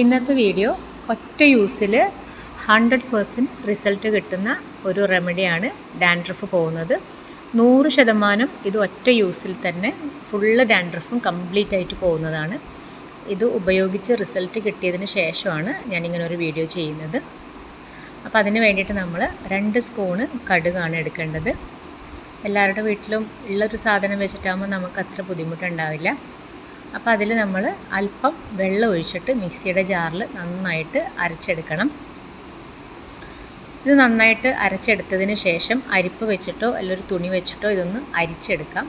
ഇന്നത്തെ വീഡിയോ ഒറ്റ യൂസിൽ hundred per cent result കിട്ടുന്ന ഒരു റെമഡിയാണ് ഡാൻഡ്രഫ് പോകുന്നത്. നൂറ് ശതമാനം ഇത് ഒറ്റ യൂസിൽ തന്നെ ഫുള്ള് ഡാൻഡ്രഫും കംപ്ലീറ്റ് ആയിട്ട് പോകുന്നതാണ്. ഇത് ഉപയോഗിച്ച് റിസൾട്ട് കിട്ടിയതിന് ശേഷമാണ് ഞാനിങ്ങനെ ഒരു വീഡിയോ ചെയ്യുന്നത്. അപ്പോൾ അതിന് വേണ്ടിയിട്ട് നമ്മൾ രണ്ട് സ്പൂണ് കടുകാണ് എടുക്കേണ്ടത്. എല്ലാവരുടെ വീട്ടിലും ഉള്ളൊരു സാധനം വെച്ചിട്ടാകുമ്പോൾ നമുക്ക് അത്ര ബുദ്ധിമുട്ടുണ്ടാവില്ല. അപ്പോൾ അതിൽ നമ്മൾ അല്പം വെള്ളം ഒഴിച്ചിട്ട് മിക്സിയുടെ ജാറിൽ നന്നായിട്ട് അരച്ചെടുക്കണം. ഇത് നന്നായിട്ട് അരച്ചെടുത്തതിന് ശേഷം അരിപ്പ് വെച്ചിട്ടോ അല്ലെങ്കിൽ തുണി വെച്ചിട്ടോ ഇതൊന്ന് അരിച്ചെടുക്കാം.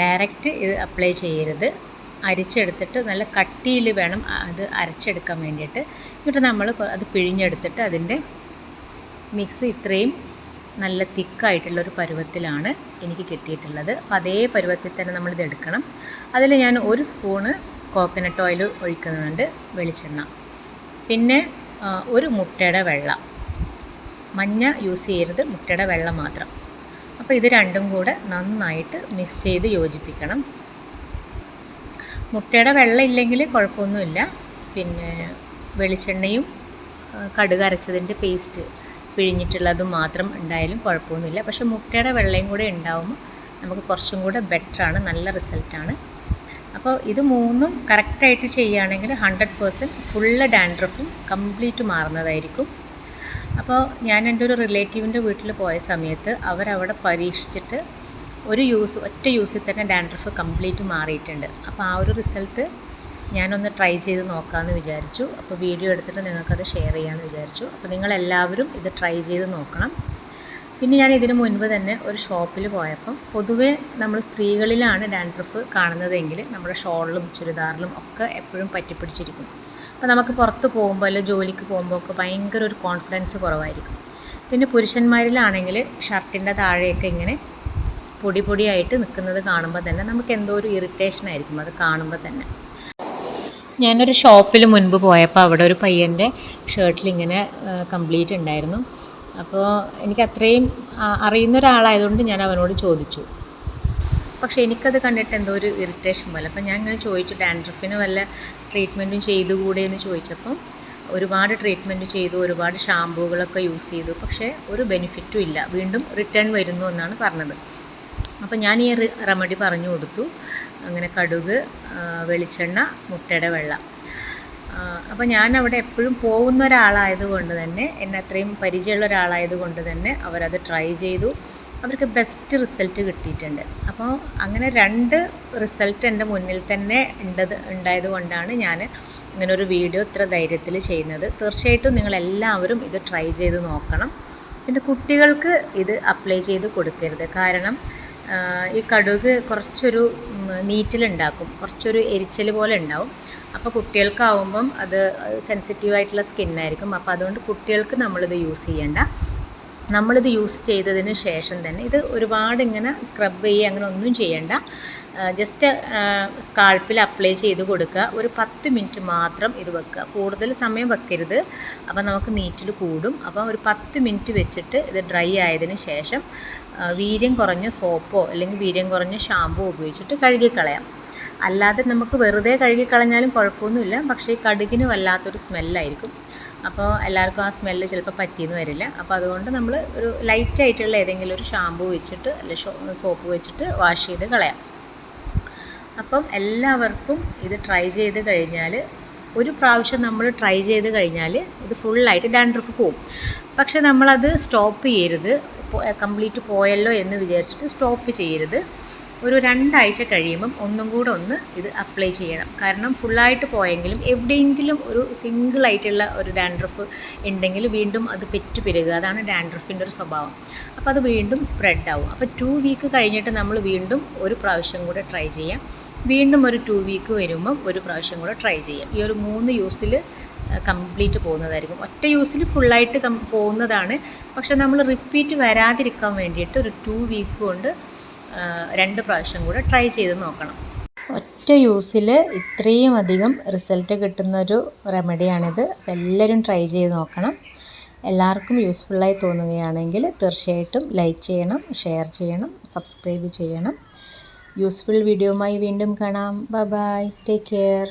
ഡയറക്റ്റ് ഇത് അപ്ലൈ ചെയ്യരുത്. അരിച്ചെടുത്തിട്ട് നല്ല കട്ടിയിൽ വേണം അത് അരച്ചെടുക്കാൻ വേണ്ടിയിട്ട്. എന്നിട്ട് നമ്മൾ അത് പിഴിഞ്ഞെടുത്തിട്ട് അതിന്റെ മിക്സ് ഇത്രയും നല്ല തിക്കായിട്ടുള്ളൊരു പരുവത്തിലാണ് എനിക്ക് കിട്ടിയിട്ടുള്ളത്. അപ്പം അതേ പരുവത്തിൽ തന്നെ നമ്മളിത് എടുക്കണം. അതിൽ ഞാൻ ഒരു സ്പൂണ് കോക്കനട്ട് ഓയിൽ ഒഴിക്കുന്നുണ്ട് വെളിച്ചെണ്ണ. പിന്നെ ഒരു മുട്ടയുടെ വെള്ളം. മഞ്ഞ യൂസ് ചെയ്യരുത് മുട്ടയുടെ വെള്ളം മാത്രം. അപ്പോൾ ഇത് രണ്ടും കൂടെ നന്നായിട്ട് മിക്സ് ചെയ്ത് യോജിപ്പിക്കണം. മുട്ടയുടെ വെള്ളം ഇല്ലെങ്കിൽ കുഴപ്പമൊന്നുമില്ല. പിന്നെ വെളിച്ചെണ്ണയും കടുക് അരച്ചതിന്റെ പേസ്റ്റ് പിഴിഞ്ഞിട്ടുള്ളതും മാത്രം ഉണ്ടായാലും കുഴപ്പമൊന്നുമില്ല. പക്ഷേ മുട്ടയുടെ വെള്ളയും കൂടെ ഉണ്ടാവുമ്പോൾ നമുക്ക് കുറച്ചും കൂടെ ബെറ്ററാണ് നല്ല റിസൾട്ടാണ് അപ്പോൾ ഇത് മൂന്നും കറക്റ്റായിട്ട് ചെയ്യുകയാണെങ്കിൽ ഹൺഡ്രഡ് പേഴ്സന്റ് ഫുള്ള് ഡാൻഡ്രഫും കംപ്ലീറ്റ് മാറുന്നതായിരിക്കും. അപ്പോൾ ഞാൻ എന്റെ ഒരു റിലേറ്റീവിന്റെ വീട്ടിൽ പോയ സമയത്ത് അവരവിടെ പരീക്ഷിച്ചിട്ട് ഒരു യൂസ് ഒറ്റ യൂസിൽ തന്നെ ഡാൻഡ്രഫ് കംപ്ലീറ്റ് മാറിയിട്ടുണ്ട്. അപ്പോൾ ആ ഒരു റിസൾട്ട് ഞാനൊന്ന് ട്രൈ ചെയ്ത് നോക്കാമെന്ന് വിചാരിച്ചു. അപ്പോൾ വീഡിയോ എടുത്തിട്ട് നിങ്ങൾക്കത് ഷെയർ ചെയ്യാമെന്ന് വിചാരിച്ചു. അപ്പോൾ നിങ്ങളെല്ലാവരും ഇത് ട്രൈ ചെയ്ത് നോക്കണം. പിന്നെ ഞാൻ ഇതിന് മുൻപ് തന്നെ ഒരു ഷോപ്പിൽ പോയപ്പം പൊതുവേ നമ്മൾ സ്ത്രീകളിലാണ് ഡാൻഡ്രഫ് കാണുന്നതെങ്കിൽ നമ്മുടെ ഷോളിലും ചുരിദാറിലും ഒക്കെ എപ്പോഴും പറ്റിപ്പിടിച്ചിരിക്കും. അപ്പോൾ നമുക്ക് പുറത്ത് പോകുമ്പോൾ അല്ലെങ്കിൽ ജോലിക്ക് പോകുമ്പോൾ ഒക്കെ ഭയങ്കര ഒരു കോൺഫിഡൻസ് കുറവായിരിക്കും. പിന്നെ പുരുഷന്മാരിലാണെങ്കിൽ ഷർട്ടിന്റെ താഴെയൊക്കെ ഇങ്ങനെ പൊടി പൊടിയായിട്ട് നിൽക്കുന്നത് കാണുമ്പോൾ തന്നെ നമുക്ക് എന്തോ ഒരു ഇറിറ്റേഷൻ ആയിരിക്കും അത് കാണുമ്പോൾ തന്നെ. ഞാനൊരു ഷോപ്പിൽ മുൻപ് പോയപ്പോൾ അവിടെ ഒരു പയ്യന്റെ ഷർട്ടിൽ ഇങ്ങനെ കംപ്ലീറ്റ് ഉണ്ടായിരുന്നു. അപ്പോൾ എനിക്ക് അത്രയും അറിയുന്ന ഒരാളായതുകൊണ്ട് ഞാൻ അവനോട് ചോദിച്ചു. പക്ഷേ എനിക്കത് കണ്ടിട്ട് എന്തോ ഒരു ഇറിറ്റേഷൻ പോലെ. അപ്പം ഞാൻ ഇങ്ങനെ ചോദിച്ചു ഡാൻഡ്രഫിന് വല്ല ട്രീറ്റ്മെന്റും ചെയ്തുകൂടെ എന്ന് ചോദിച്ചപ്പം ഒരുപാട് ട്രീറ്റ്മെന്റ് ചെയ്തു ഒരുപാട് ഷാമ്പൂകളൊക്കെ യൂസ് ചെയ്തു. പക്ഷേ ഒരു ബെനിഫിറ്റും ഇല്ല. വീണ്ടും റിട്ടേൺ വരുന്നു എന്നാണ് പറഞ്ഞത്. അപ്പോൾ ഞാൻ ഈ റെമഡി പറഞ്ഞു കൊടുത്തു. അങ്ങനെ കടുക് വെളിച്ചെണ്ണ മുട്ടയുടെ വെള്ളം. അപ്പോൾ ഞാൻ അവിടെ എപ്പോഴും പോകുന്ന ഒരാളായതുകൊണ്ട് തന്നെ എന്നെ അത്രയും പരിചയമുള്ള ഒരാളായതുകൊണ്ട് തന്നെ അവരത് ട്രൈ ചെയ്തു. അവർക്ക് ബെസ്റ്റ് റിസൾട്ട് കിട്ടിയിട്ടുണ്ട്. അപ്പോൾ അങ്ങനെ രണ്ട് റിസൾട്ട് എന്റെ മുന്നിൽ തന്നെ ഉണ്ടത് ഉണ്ടായത് കൊണ്ടാണ് ഞാൻ ഇങ്ങനെ ഒരു വീഡിയോ ഇത്ര ധൈര്യത്തിൽ ചെയ്യുന്നത്. തീർച്ചയായിട്ടും നിങ്ങളെല്ലാവരും ഇത് ട്രൈ ചെയ്ത് നോക്കണം. പിന്നെ കുട്ടികൾക്ക് ഇത് അപ്ലൈ ചെയ്ത് കൊടുക്കരുത്. കാരണം ഈ കടുക് കുറച്ചൊരു നീറ്റിലുണ്ടാക്കും. കുറച്ചൊരു എരിച്ചൽ പോലെ ഉണ്ടാവും. അപ്പോൾ കുട്ടികൾക്കാവുമ്പം അത് സെൻസിറ്റീവായിട്ടുള്ള സ്കിന്നായിരിക്കും അപ്പോൾ അതുകൊണ്ട് കുട്ടികൾക്ക് നമ്മളിത് യൂസ് ചെയ്യേണ്ട. നമ്മളിത് യൂസ് ചെയ്തതിന് ശേഷം തന്നെ ഇത് ഒരുപാട് ഇങ്ങനെ സ്ക്രബ് ചെയ്യുക അങ്ങനെ ഒന്നും ചെയ്യേണ്ട. ജസ്റ്റ് സ്കാൾപ്പിൽ അപ്ലൈ ചെയ്ത് കൊടുക്കുക. ഒരു പത്ത് മിനിറ്റ് മാത്രം ഇത് വെക്കുക. കൂടുതൽ സമയം വെക്കരുത്. അപ്പോൾ നമുക്ക് നീറ്റിൽ കൂടും. അപ്പം ഒരു പത്ത് മിനിറ്റ് വെച്ചിട്ട് ഇത് ഡ്രൈ ആയതിന് ശേഷം വീര്യം കുറഞ്ഞ സോപ്പോ അല്ലെങ്കിൽ വീര്യം കുറഞ്ഞ ഷാമ്പോ ഉപയോഗിച്ചിട്ട് കഴുകിക്കളയാം. അല്ലാതെ നമുക്ക് വെറുതെ കഴുകിക്കളഞ്ഞാലും കുഴപ്പമൊന്നുമില്ല. പക്ഷേ ഈ കടുകിന് വല്ലാത്തൊരു സ്മെല്ലായിരിക്കും. അപ്പോൾ എല്ലാവർക്കും ആ സ്മെല്ല് ചിലപ്പോൾ പറ്റിയെന്ന് വരില്ല. അപ്പോൾ അതുകൊണ്ട് നമ്മൾ ഒരു ലൈറ്റായിട്ടുള്ള ഏതെങ്കിലും ഒരു ഷാമ്പു വെച്ചിട്ട് അല്ലെങ്കിൽ സോപ്പ് വെച്ചിട്ട് വാഷ് ചെയ്ത് കളയാം. അപ്പം എല്ലാവർക്കും ഇത് ട്രൈ ചെയ്ത് കഴിഞ്ഞാൽ ഒരു പ്രാവശ്യം നമ്മൾ ട്രൈ ചെയ്ത് കഴിഞ്ഞാൽ ഇത് ഫുള്ളായിട്ട് ഡാൻഡ്രഫ് പോവും. പക്ഷെ നമ്മളത് സ്റ്റോപ്പ് ചെയ്യരുത്. കംപ്ലീറ്റ് പോയല്ലോ എന്ന് വിചാരിച്ചിട്ട് സ്റ്റോപ്പ് ചെയ്യരുത്. ഒരു രണ്ടാഴ്ച കഴിയുമ്പം ഒന്നും കൂടെ ഒന്ന് ഇത് അപ്ലൈ ചെയ്യണം. കാരണം ഫുള്ളായിട്ട് പോയെങ്കിലും എവിടെയെങ്കിലും ഒരു സിംഗിളായിട്ടുള്ള ഒരു ഡാൻഡ്രഫ് ഉണ്ടെങ്കിൽ വീണ്ടും അത് പെറ്റു പെരുകുക. അതാണ് ഡാൻഡ്രഫിന്റെ ഒരു സ്വഭാവം. അപ്പോൾ അത് വീണ്ടും സ്പ്രെഡ് ആവും. അപ്പോൾ ടു വീക്ക് കഴിഞ്ഞിട്ട് നമ്മൾ വീണ്ടും ഒരു പ്രാവശ്യം കൂടെ ട്രൈ ചെയ്യാം. വീണ്ടും ഒരു ടു വീക്ക് വരുമ്പം ഒരു പ്രാവശ്യം കൂടെ ട്രൈ ചെയ്യാം. ഈ ഒരു മൂന്ന് യൂസിൽ കംപ്ലീറ്റ് പോകുന്നതായിരിക്കും. ഒറ്റ യൂസിൽ ഫുള്ളായിട്ട് കം പോകുന്നതാണ്. പക്ഷെ നമ്മൾ റിപ്പീറ്റ് വരാതിരിക്കാൻ വേണ്ടിയിട്ട് ഒരു ടു വീക്ക് കൊണ്ട് രണ്ട് പ്രാവശ്യം കൂടെ ട്രൈ ചെയ്ത് നോക്കണം. ഒറ്റ യൂസിൽ ഇത്രയും അധികം റിസൾട്ട് കിട്ടുന്നൊരു റെമഡിയാണിത് എല്ലാവരും ട്രൈ ചെയ്ത് നോക്കണം. എല്ലാവർക്കും യൂസ്ഫുള്ളായി തോന്നുകയാണെങ്കിൽ തീർച്ചയായിട്ടും ലൈക്ക് ചെയ്യണം ഷെയർ ചെയ്യണം സബ്സ്ക്രൈബ് ചെയ്യണം. യൂസ്ഫുൾ വീഡിയോയുമായി വീണ്ടും കാണാം. Bye take care